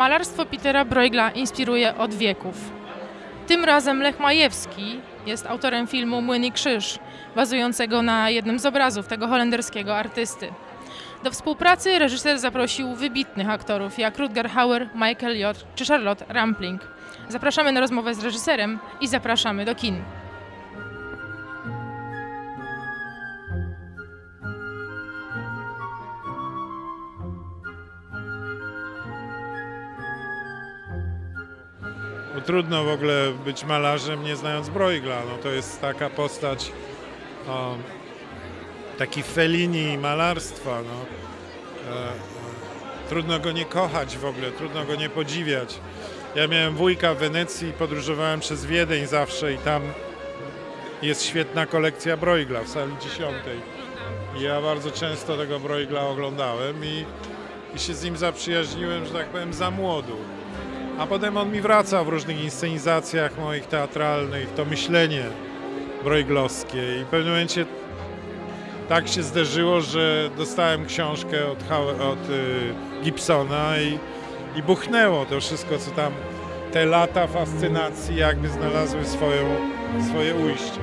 Malarstwo Petera Bruegla inspiruje od wieków. Tym razem Lech Majewski jest autorem filmu Młyn i Krzyż, bazującego na jednym z obrazów tego holenderskiego artysty. Do współpracy reżyser zaprosił wybitnych aktorów jak Rutger Hauer, Michael J. czy Charlotte Rampling. Zapraszamy na rozmowę z reżyserem i zapraszamy do kin. Trudno w ogóle być malarzem nie znając Bruegla. No to jest taka postać, o, taki Fellini malarstwa. No. E, e, trudno go nie kochać w ogóle, trudno go nie podziwiać. Ja miałem wujka w Wenecji, podróżowałem przez Wiedeń zawsze i tam jest świetna kolekcja Bruegla w sali dziesiątej. Ja bardzo często tego Bruegla oglądałem i, i się z nim zaprzyjaźniłem, że tak powiem, za młodu. A potem on mi wraca w różnych inscenizacjach moich teatralnych, to myślenie brojglowskie i w pewnym momencie tak się zderzyło, że dostałem książkę od, od y, Gibsona i, i buchnęło to wszystko, co tam, te lata fascynacji jakby znalazły swoją, swoje ujście.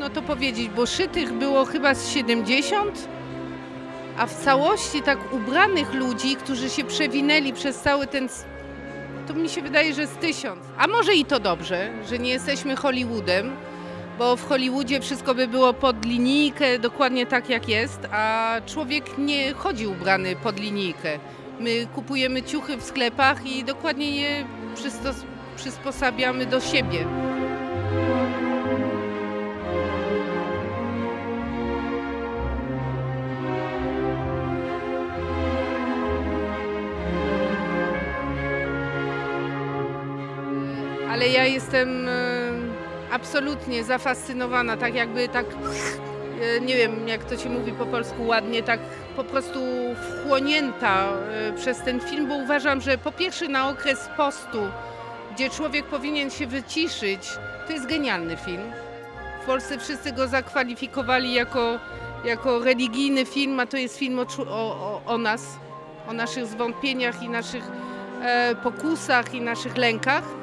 Trudno to powiedzieć, bo szytych było chyba z 70, a w całości tak ubranych ludzi, którzy się przewinęli przez cały ten. To mi się wydaje, że z tysiąc. A może i to dobrze, że nie jesteśmy Hollywoodem, bo w Hollywoodzie wszystko by było pod linijkę, dokładnie tak jak jest, a człowiek nie chodzi ubrany pod linijkę. My kupujemy ciuchy w sklepach i dokładnie je przysposabiamy do siebie. Ale ja jestem e, absolutnie zafascynowana, tak jakby tak, e, nie wiem jak to się mówi po polsku ładnie, tak po prostu wchłonięta e, przez ten film, bo uważam, że po pierwsze na okres postu, gdzie człowiek powinien się wyciszyć, to jest genialny film. W Polsce wszyscy go zakwalifikowali jako, jako religijny film, a to jest film o, o, o nas, o naszych zwątpieniach i naszych e, pokusach i naszych lękach.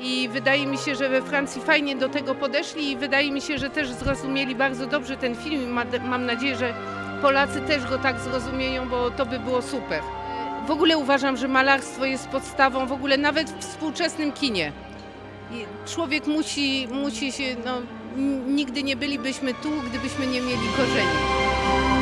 I wydaje mi się, że we Francji fajnie do tego podeszli i wydaje mi się, że też zrozumieli bardzo dobrze ten film. mam nadzieję, że Polacy też go tak zrozumieją, bo to by było super. W ogóle uważam, że malarstwo jest podstawą w ogóle nawet w współczesnym kinie. Człowiek musi, musi się, no, nigdy nie bylibyśmy tu, gdybyśmy nie mieli korzeni.